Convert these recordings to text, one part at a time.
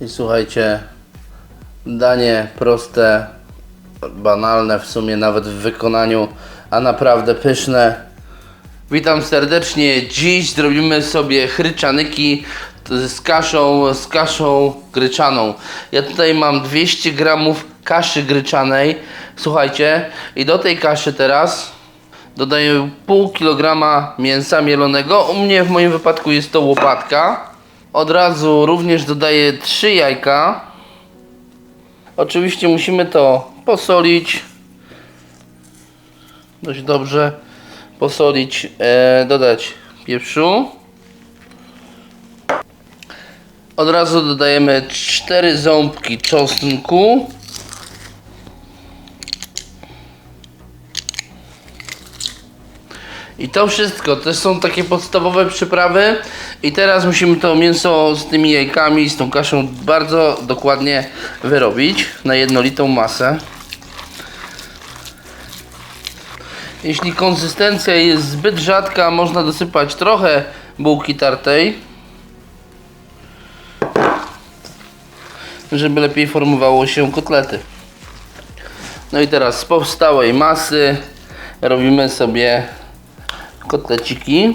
I słuchajcie, danie proste, banalne w sumie nawet w wykonaniu, a naprawdę pyszne. Witam serdecznie. Dziś zrobimy sobie chryczanyki z kaszą, z kaszą gryczaną. Ja tutaj mam 200 gramów kaszy gryczanej. Słuchajcie, i do tej kaszy teraz dodaję pół kilograma mięsa mielonego. U mnie w moim wypadku jest to łopatka. Od razu również dodaję 3 jajka. Oczywiście musimy to posolić dość dobrze posolić, e, dodać pieprzu. Od razu dodajemy 4 ząbki czosnku. I to wszystko, to są takie podstawowe przyprawy i teraz musimy to mięso z tymi jajkami, z tą kaszą bardzo dokładnie wyrobić na jednolitą masę. Jeśli konsystencja jest zbyt rzadka, można dosypać trochę bułki tartej, żeby lepiej formowało się kotlety. No i teraz z powstałej masy robimy sobie kotleciki.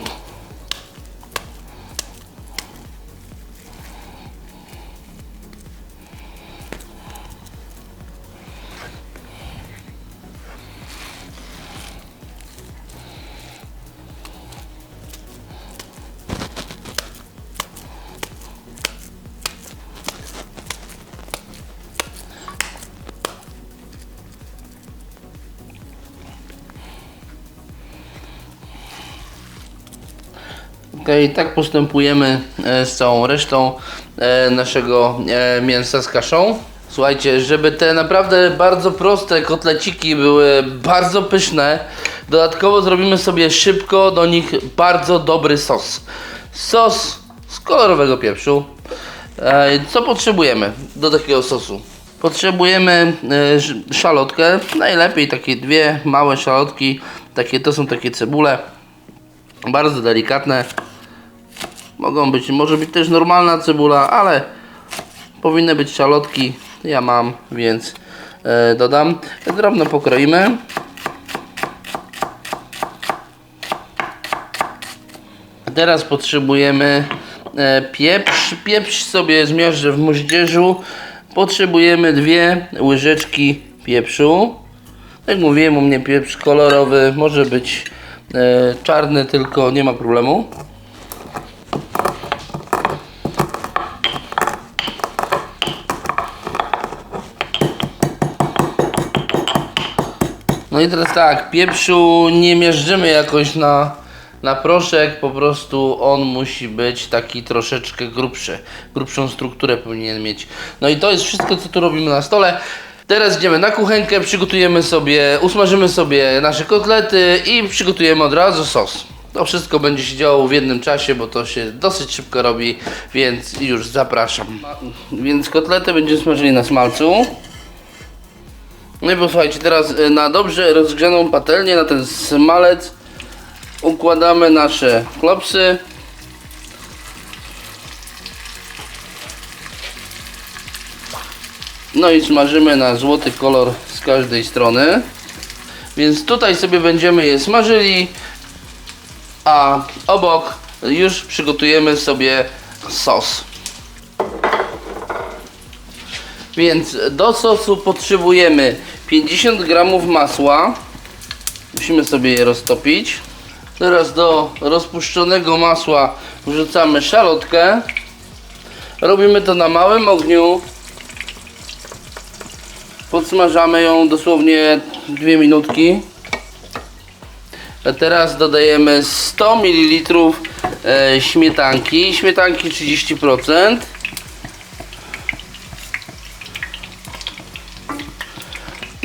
Okej, tak postępujemy e, z całą resztą e, naszego e, mięsa z kaszą. Słuchajcie, żeby te naprawdę bardzo proste kotleciki były bardzo pyszne, dodatkowo zrobimy sobie szybko do nich bardzo dobry sos. Sos z kolorowego pieprzu. Co potrzebujemy do takiego sosu? Potrzebujemy sz- szalotkę, najlepiej takie dwie małe szalotki, takie, to są takie cebule, bardzo delikatne. Mogą być, może być też normalna cebula, ale powinny być szalotki. Ja mam, więc e, dodam. Drobno pokroimy. Teraz potrzebujemy e, pieprz. Pieprz sobie zmierzę w moździerzu. Potrzebujemy dwie łyżeczki pieprzu. Jak mówiłem, u mnie pieprz kolorowy, może być e, czarny, tylko nie ma problemu. No i teraz tak, pieprzu nie mierzymy jakoś na, na proszek, po prostu on musi być taki troszeczkę grubszy. Grubszą strukturę powinien mieć. No i to jest wszystko, co tu robimy na stole. Teraz idziemy na kuchenkę, przygotujemy sobie, usmażymy sobie nasze kotlety i przygotujemy od razu sos. To wszystko będzie się działo w jednym czasie, bo to się dosyć szybko robi, więc już zapraszam. Więc kotlety będziemy smażyli na smalcu. No i posłuchajcie, teraz y, na dobrze rozgrzaną patelnię, na ten smalec układamy nasze klopsy. No i smażymy na złoty kolor z każdej strony. Więc tutaj sobie będziemy je smażyli, a obok już przygotujemy sobie sos. Więc do sosu potrzebujemy 50 gramów masła. Musimy sobie je roztopić. Teraz do rozpuszczonego masła wrzucamy szalotkę. Robimy to na małym ogniu. Podsmażamy ją dosłownie 2 minutki. A teraz dodajemy 100 ml e, śmietanki. Śmietanki 30%.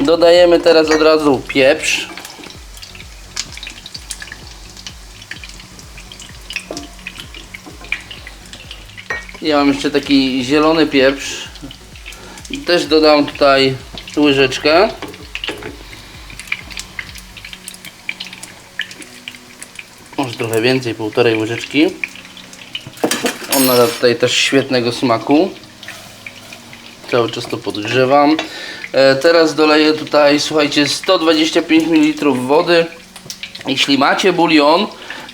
Dodajemy teraz od razu pieprz. Ja mam jeszcze taki zielony pieprz. Też dodam tutaj łyżeczkę. Może trochę więcej, półtorej łyżeczki. On nada tutaj też świetnego smaku. Cały czas to podgrzewam. E, teraz doleję tutaj, słuchajcie, 125 ml wody. Jeśli macie bulion,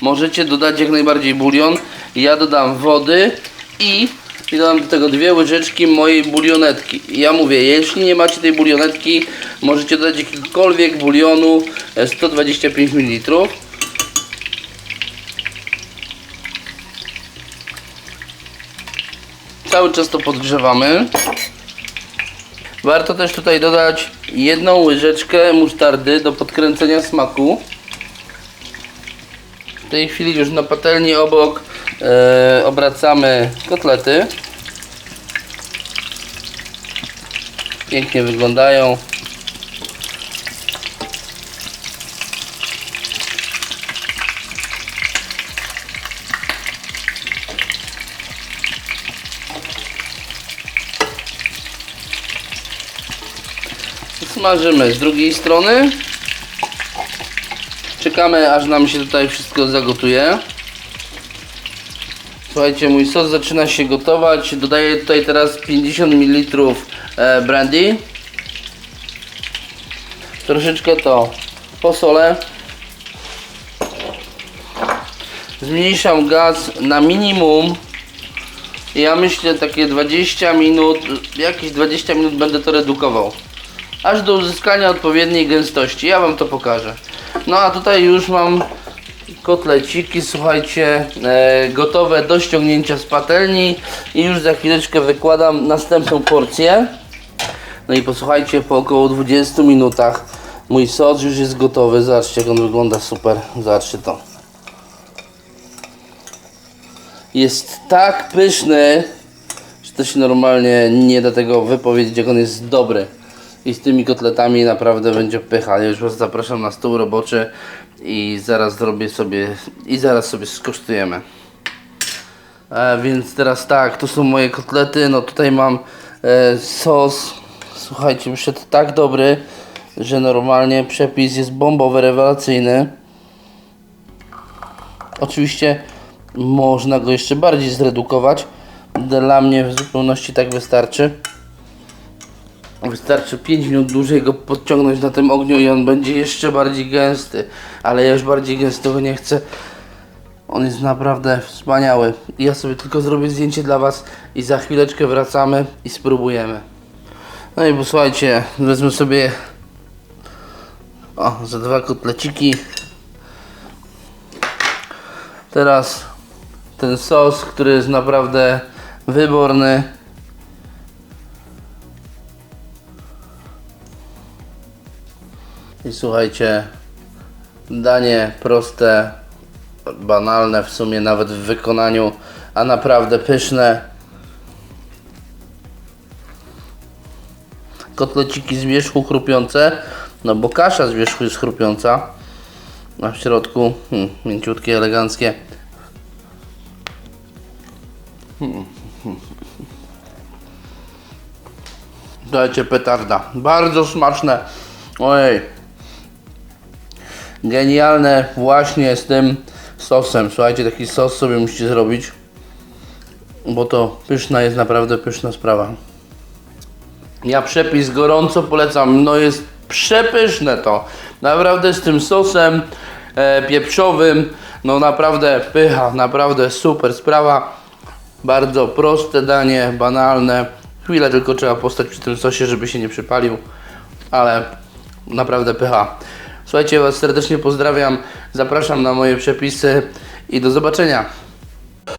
możecie dodać jak najbardziej bulion. Ja dodam wody i, i dodam do tego dwie łyżeczki mojej bulionetki. Ja mówię, jeśli nie macie tej bulionetki, możecie dodać jakikolwiek bulionu e, 125 ml. Cały czas to podgrzewamy. Warto też tutaj dodać jedną łyżeczkę musztardy do podkręcenia smaku. W tej chwili już na patelni obok e, obracamy kotlety. Pięknie wyglądają. Smażymy z drugiej strony. Czekamy aż nam się tutaj wszystko zagotuje. Słuchajcie, mój sos zaczyna się gotować. Dodaję tutaj teraz 50 ml e, brandy. Troszeczkę to posolę. Zmniejszam gaz na minimum. Ja myślę takie 20 minut, jakieś 20 minut będę to redukował. Aż do uzyskania odpowiedniej gęstości. Ja Wam to pokażę. No a tutaj już mam kotleciki, słuchajcie, e, gotowe do ściągnięcia z patelni i już za chwileczkę wykładam następną porcję. No i posłuchajcie, po około 20 minutach mój sos już jest gotowy. Zobaczcie, jak on wygląda super. Zobaczcie to. Jest tak pyszny, że to się normalnie nie da tego wypowiedzieć, jak on jest dobry. I z tymi kotletami naprawdę będzie pycha. Ja już Was zapraszam na stół roboczy i zaraz zrobię sobie i zaraz sobie skosztujemy. E, więc teraz tak, to są moje kotlety. No tutaj mam e, sos. Słuchajcie, wyszedł tak dobry, że normalnie przepis jest bombowy, rewelacyjny. Oczywiście można go jeszcze bardziej zredukować. Dla mnie w zupełności tak wystarczy. Wystarczy 5 minut dłużej go podciągnąć na tym ogniu i on będzie jeszcze bardziej gęsty. Ale ja już bardziej gęstego nie chcę. On jest naprawdę wspaniały. Ja sobie tylko zrobię zdjęcie dla Was i za chwileczkę wracamy i spróbujemy. No i posłuchajcie, wezmę sobie o, za dwa kotleciki. Teraz ten sos, który jest naprawdę wyborny. I słuchajcie, danie proste, banalne w sumie nawet w wykonaniu, a naprawdę pyszne. Kotleciki z wierzchu chrupiące, no bo kasza z wierzchu jest chrupiąca, a w środku hmm, mięciutkie, eleganckie. Dajcie petarda. Bardzo smaczne. Ojej. Genialne właśnie z tym sosem. Słuchajcie, taki sos sobie musicie zrobić. Bo to pyszna jest naprawdę pyszna sprawa. Ja przepis gorąco polecam. No jest przepyszne to. Naprawdę z tym sosem e, pieprzowym. No naprawdę pycha, naprawdę super sprawa. Bardzo proste danie, banalne. Chwilę tylko trzeba postać przy tym sosie, żeby się nie przypalił. Ale naprawdę pycha. Słuchajcie, Was serdecznie pozdrawiam. Zapraszam na moje przepisy i do zobaczenia.